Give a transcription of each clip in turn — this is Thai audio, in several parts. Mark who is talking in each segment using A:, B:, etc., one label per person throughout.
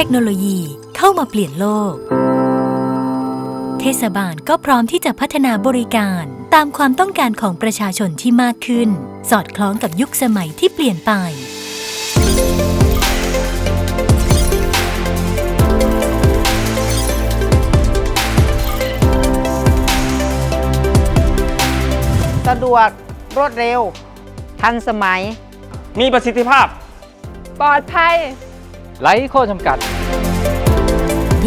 A: เทคโนโลยีเข้ามาเปลี่ยนโลก เทศบาลก็พร้อมที่จะพัฒนาบริการตามความต้องการของประชาชนที่มากขึ้น สอดคล้องกับยุคสมัยที่เปลี่ยนไป
B: สะดวกรวดเร็ว ทันสมัย
C: มีประสิทธิภาพ
B: ปลอดภัย
D: ไร้ข้อจำกัด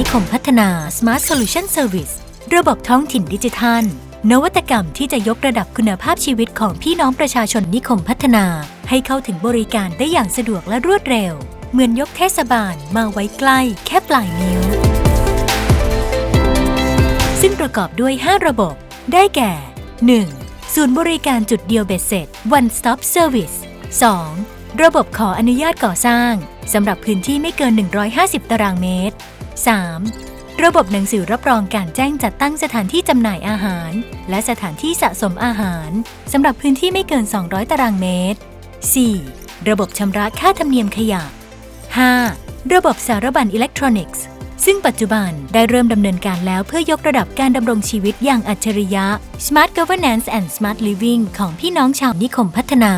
A: นิคมพัฒนา Smart Solution Service ระบบท้องถิ่นดิจิทัล นวัตกรรมที่จะยกระดับคุณภาพชีวิตของพี่น้องประชาชนนิคมพัฒนา ให้เข้าถึงบริการได้อย่างสะดวกและรวดเร็ว เหมือนยกเทศบาลมาไว้ใกล้แค่ปลายนิ้ว ซึ่งประกอบด้วย 5 ระบบ ได้แก่ 1. ศูนย์บริการจุดเดียวเบ็ดเสร็จ One Stop Service 2. ระบบขออนุญาตก่อสร้าง สำหรับพื้นที่ไม่เกิน 150 ตารางเมตร 3. ระบบหนังสือรับรองการแจ้งจัดตั้งสถานที่จำหน่ายอาหาร และสถานที่สะสมอาหารสำหรับพื้นที่ไม่เกิน 200 ตารางเมตร 4. ระบบชำระค่าธรรมเนียมขยะ 5. ระบบสารบัญอิเล็กทรอนิกส์ซึ่งปัจจุบันได้เริ่มดำเนินการแล้วเพื่อยกระดับการดำรงชีวิตอย่างอัจฉริยะ Smart Governance and Smart Living ของพี่น้องชาวนิคมพัฒนา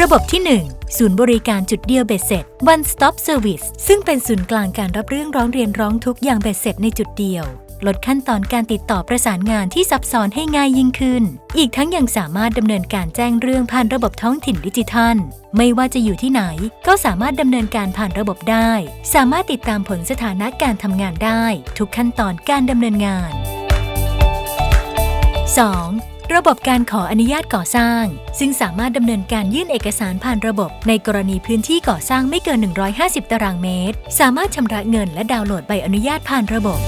A: ระบบที่ 1 ศูนย์บริการจุดเดียวเบ็ดเสร็จ One Stop Service ซึ่งเป็นศูนย์กลางการรับเรื่องร้องเรียนร้องทุกข์อย่างเบ็ดเสร็จในจุดเดียวลดขั้นตอนการติดต่อประสานงานที่ซับซ้อนให้ง่ายยิ่งขึ้น อีกทั้งยังสามารถดำเนินการแจ้งเรื่องผ่านระบบท้องถิ่นดิจิทัล ไม่ว่าจะอยู่ที่ไหน ก็สามารถดำเนินการผ่านระบบได้ สามารถติดตามผลสถานะการทำงานได้ ทุกขั้นตอนการดำเนินงาน 2. ระบบการขออนุญาตก่อสร้าง ซึ่งสามารถดำเนินการยื่นเอกสารผ่านระบบ ในกรณีพื้นที่ก่อสร้างไม่เกิน 150 ตารางเมตร สามารถชำระเงินและดาวน์โหลดใบอนุญาตผ่านระบบ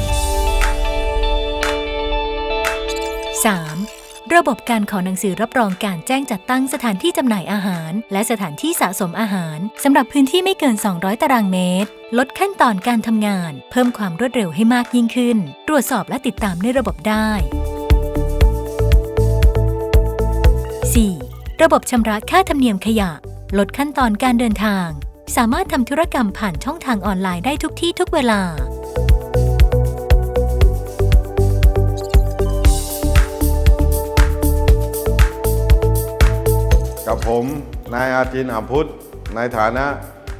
A: 3. ระบบการขอหนังสือรับรองการแจ้งจัดตั้งสถานที่จำหน่ายอาหาร และสถานที่สะสมอาหารสำหรับพื้นที่ไม่เกิน 200 ตารางเมตร ลดขั้นตอนการทำงาน เพิ่มความรวดเร็วให้มากยิ่งขึ้น ตรวจสอบและติดตามในระบบได้ 4. ระบบชำระค่าธรรมเนียมขยะ ลดขั้นตอนการเดินทาง สามารถทำธุรกรรมผ่านช่องทางออนไลน์ได้ทุกที่ทุกเวลา
E: กับผม นายอาจินอัมพุทธในฐานะ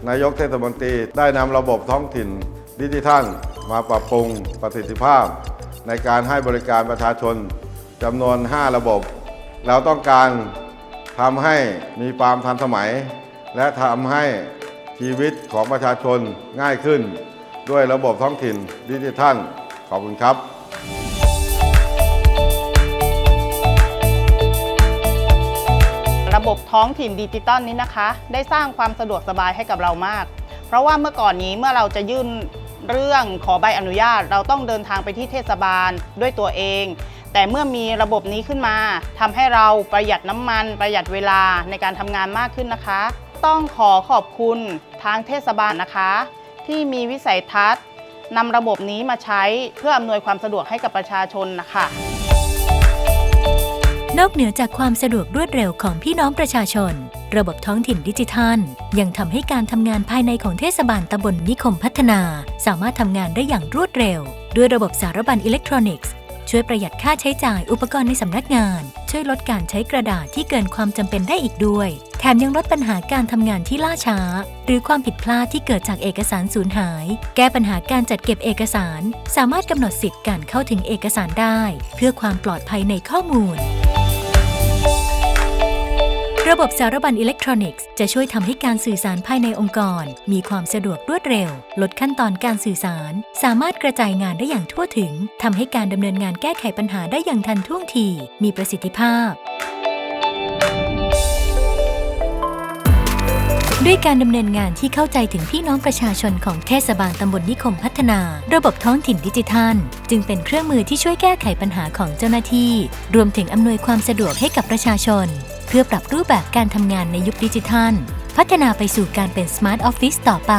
E: นายกเทศมนตรีได้นำระบบท้องถิ่นดิจิทัล มาปรับปรุงประสิทธิภาพ ในการให้บริการประชาชนจำนวน 5 ระบบ เราต้องการทำให้มีความทันสมัย และทำให้ชีวิตของประชาชนง่ายขึ้น ด้วยระบบท้องถิ่นดิจิทัล ขอบคุณครับ
B: ระบบท้องถิ่นดิจิตอลนี้นะคะ ได้สร้างความสะดวกสบายให้กับเรามาก เพราะว่าเมื่อก่อนนี้เมื่อเราจะยื่นเรื่องขอใบอนุญาต เราต้องเดินทางไปที่เทศบาลด้วยตัวเอง แต่เมื่อมีระบบนี้ขึ้นมาทำให้เราประหยัดน้ำมันประหยัดเวลาในการทำงานมากขึ้นนะคะ ต้องขอขอบคุณทางเทศบาลนะคะ ที่มีวิสัยทัศน์นำระบบนี้มาใช้เพื่ออำนวยความสะดวกให้กับประชาชนนะคะ
A: นอกเหนือจากความสะดวกรวดเร็วของพี่น้องประชาชน ระบบท้องถิ่นดิจิทัล ยังทำให้การทำงานภายในของเทศบาลตำบลนิคมพัฒนา สามารถทำงานได้อย่างรวดเร็ว ด้วยระบบสารบัญอิเล็กทรอนิกส์ ช่วยประหยัดค่าใช้จ่ายอุปกรณ์ในสำนักงาน ช่วยลดการใช้กระดาษที่เกินความจำเป็นได้อีกด้วย แถมยังลดปัญหาการทำงานที่ล่าช้า หรือความผิดพลาดที่เกิดจากเอกสารสูญหาย แก้ปัญหาการจัดเก็บเอกสาร สามารถกำหนดสิทธิ์การเข้าถึงเอกสารได้ เพื่อความปลอดภัยในข้อมูล ระบบสารบัญอิเล็กทรอนิกส์จะช่วยทำให้การสื่อสารภายในองค์กร มีความสะดวกรวดเร็ว ลดขั้นตอนการสื่อสาร สามารถกระจายงานได้อย่างทั่วถึงทำให้การดำเนินงานแก้ไขปัญหาได้อย่างทันท่วงที มีประสิทธิภาพด้วยการดำเนินงานที่เข้าใจถึงพี่น้องประชาชนของเทศบาลตำบลนิคมพัฒนา ระบบท้องถิ่นดิจิทัล จึงเป็นเครื่องมือที่ช่วยแก้ไขปัญหาของเจ้าหน้าที่ รวมถึงอำนวยความสะดวกให้กับประชาชน เพื่อปรับรูปแบบการทำงานในยุคดิจิทัล พัฒนาไปสู่การเป็นสมาร์ทออฟฟิศต่อไป